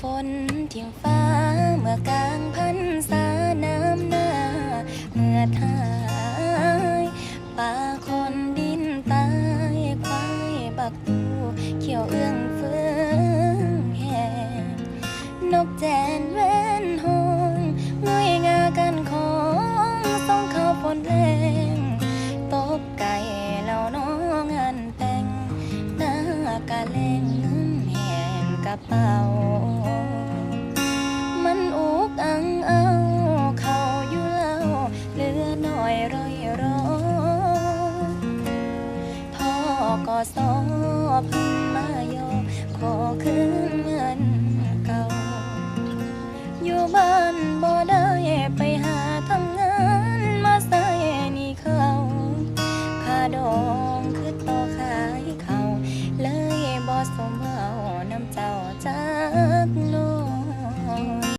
ฝนเที่ยงฟ้าเมื่อกลางพันษาน้ำหน้า เมื่อทายป่าคนดินตายควายบักตูเขียวเอื้องเฟืองแหงนกแจนแว่นหงงอยงากันของส่องเขาฝนแรงตบไก่แล้วน้องงานแต่งหน้ากะเลงเงินแหนกระเป๋า สอเพึ่งมายอขอคืนเงินเก่า อยู่บ้านบ่ได้ไปหาทำงานมาใส่นี่เขาค่าดองคือต่อขายเขา เลยบ่สมเอาน้ำเจ้าจักล